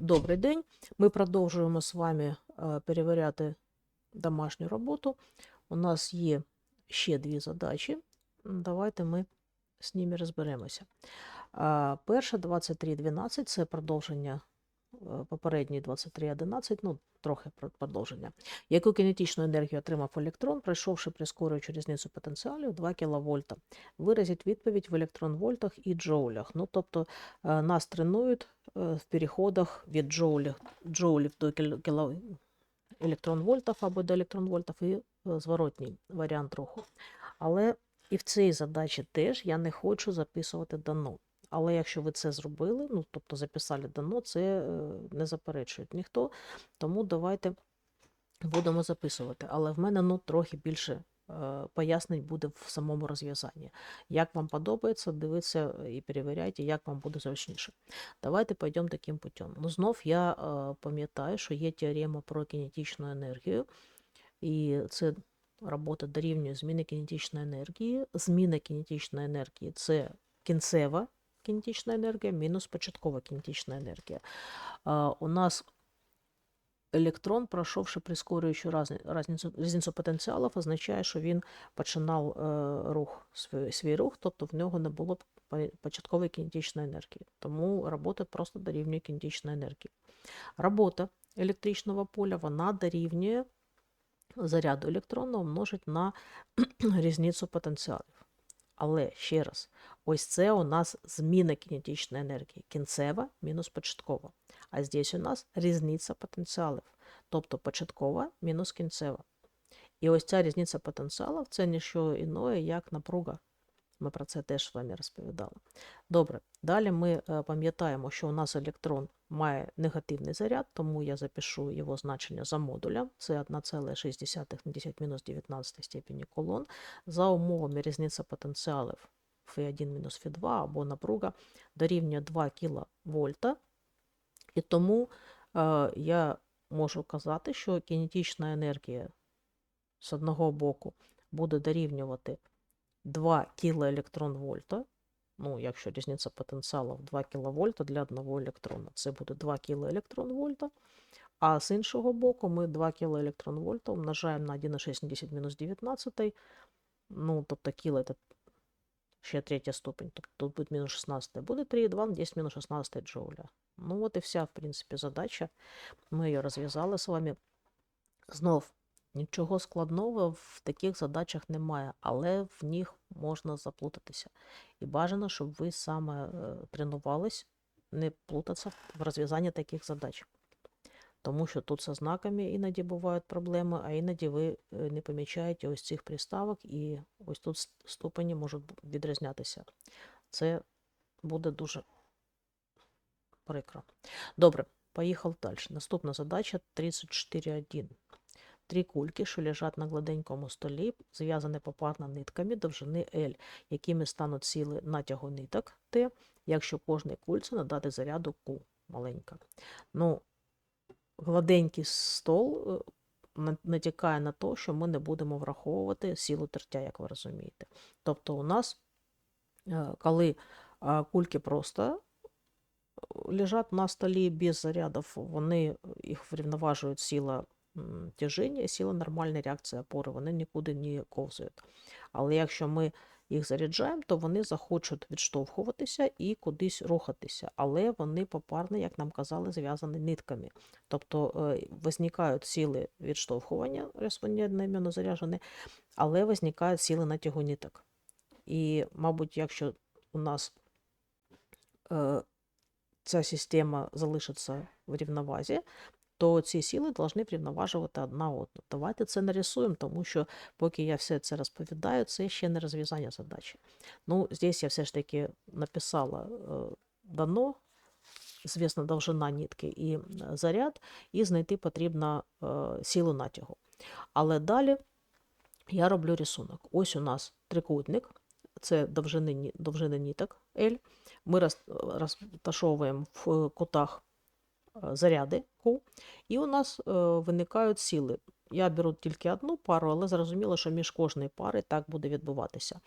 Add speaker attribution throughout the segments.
Speaker 1: Добрий день. Ми продовжуємо з вами е, перевіряти домашню роботу. У нас є ще дві задачі. Давайте ми з ними розберемося. Перша 23.12 це продовження е, попередньої 23.11, ну, трохи продовження. Яку кінетичну енергію отримав електрон, пройшовши прискорюючу різницю потенціалів 2 кВт? Виразіть відповідь в електрон-вольтах і джоулях. Ну, тобто е, нас тренують е, в переходах від джоулів, джоулів до кіло, електрон-вольтів або до електрон-вольтів і зворотній варіант руху. Але і в цій задачі теж я не хочу записувати дано. Але якщо ви це зробили, ну тобто записали дано, це е, не заперечує ніхто. Тому давайте будемо записувати. Але в мене ну, трохи більше е, пояснень буде в самому розв'язанні. Як вам подобається, дивіться і перевіряйте, як вам буде зручніше. Давайте пойдемо таким путем. Ну, знов я е, пам'ятаю, що є теорема про кінетичну енергію, і це робота дорівнює зміни кінетичної енергії. Зміна кінетичної енергії це кінцева кінетична енергія мінус початкова кінетична енергія. У нас електрон, пройшовши прискорюючу різницю потенціалів, означає, що він починав е, рух, свій, свій рух, тобто в нього не було початкової кінетичної енергії. Тому робота просто дорівнює кінетичної енергії. Робота електричного поля вона дорівнює заряду електрона умножить на різницю потенціалів. Але ще раз, ось це у нас зміна кінетичної енергії. Кінцева мінус початкова. А здесь у нас різниця потенціалів. Тобто початкова мінус кінцева. І ось ця різниця потенціалів це не що іное, як напруга. Ми про це теж з вами розповідали. Добре, далі ми е, пам'ятаємо, що у нас електрон має негативний заряд, тому я запишу його значення за модулем. Це 1,6 на 10 мінус 19 степені колон. За умовами різниця потенціалів Фі1 мінус Фі2 або напруга дорівнює 2 кВт. І тому е, я можу казати, що кінетична енергія з одного боку буде дорівнювати 2 кілоелектронвольта. Ну, якщо різниця потенціалів 2 кВт для одного електрона, це буде 2 кілоелектронвольта. А з іншого боку, ми 2 кілоелектронвольта умножаємо на 1,6 мінус 19. Ну, тобто кіло це ще третя ступень, тобто тут буде мінус 16, буде 3,2 на 10 мінус 16 джоуля. Ну, от і вся, в принципі, задача. Ми її розв'язали з вами. Знов, нічого складного в таких задачах немає, але в них можна заплутатися. І бажано, щоб ви саме е, тренувались не плутатися в розв'язанні таких задач. Тому що тут зі знаками іноді бувають проблеми, а іноді ви е, не помічаєте ось цих приставок, і ось тут ступені можуть відрізнятися. Це буде дуже прикро. Добре, поїхав далі. Наступна задача 34.1. Три кульки, що лежать на гладенькому столі, зв'язані попарно нитками довжини L, якими стануть сили натягу ниток Т, якщо кожній кульці надати заряду Q маленька. Ну, гладенький стол е, натякає на те, що ми не будемо враховувати силу тертя, як ви розумієте. Тобто у нас, е, коли е, кульки просто лежать на столі без зарядів, вони їх врівноважують сила м, тяжіння і сила нормальної реакції опори, вони нікуди не ковзають. Але якщо ми їх заряджаємо, то вони захочуть відштовхуватися і кудись рухатися. Але вони попарно, як нам казали, зв'язані нитками. Тобто е, визникають сили відштовхування, раз вони одноіменно заряджені, але визникають сили натягу ниток. І, мабуть, якщо у нас е, ця система залишиться в рівновазі, то ці сили повинні врівноважувати одна одну. Давайте це нарисуємо, тому що поки я все це розповідаю, це ще не розв'язання задачі. Ну, здесь я все ж таки написала е, дано, звісно, довжина нитки і е, заряд, і знайти потрібно е, силу натягу. Але далі я роблю рисунок. Ось у нас трикутник, це довжини, довжини ниток L. Ми розташовуємо в кутах е, заряди Q, і у нас е, виникають сили. Я беру тільки одну пару, але зрозуміло, що між кожною парою так буде відбуватися.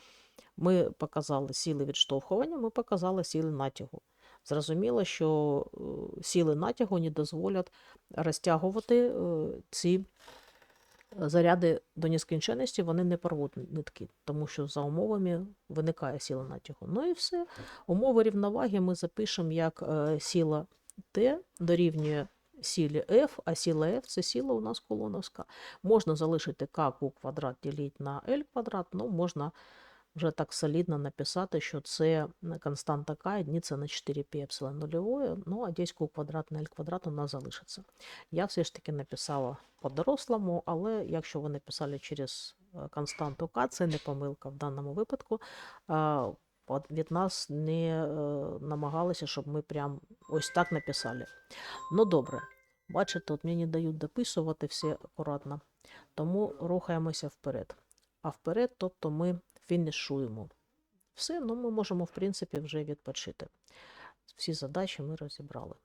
Speaker 1: Ми показали сили відштовхування, ми показали сили натягу. Зрозуміло, що е, сили натягу не дозволять розтягувати е, ці заряди до нескінченності, вони не порвуть нитки, тому що за умовами виникає сила натягу. Ну і все. Умови рівноваги ми запишемо як е, сила Т дорівнює силі F, а сила F це сила у нас колоновська. Можна залишити К у квадрат ділити на L квадрат, ну можна вже так солідно написати, що це константа К одиниця на 4π епсилон нульової, ну а десь Q квадрат на L квадрат у нас залишиться. Я все ж таки написала по-дорослому, але якщо ви написали через е, константу К, це не помилка в даному випадку. Від нас не е, намагалися, щоб ми прям ось так написали. Ну добре, бачите, от мені не дають дописувати все акуратно, тому рухаємося вперед. А вперед, тобто ми фінішуємо. Все, ну ми можемо, в принципі, вже відпочити. Всі задачі ми розібрали.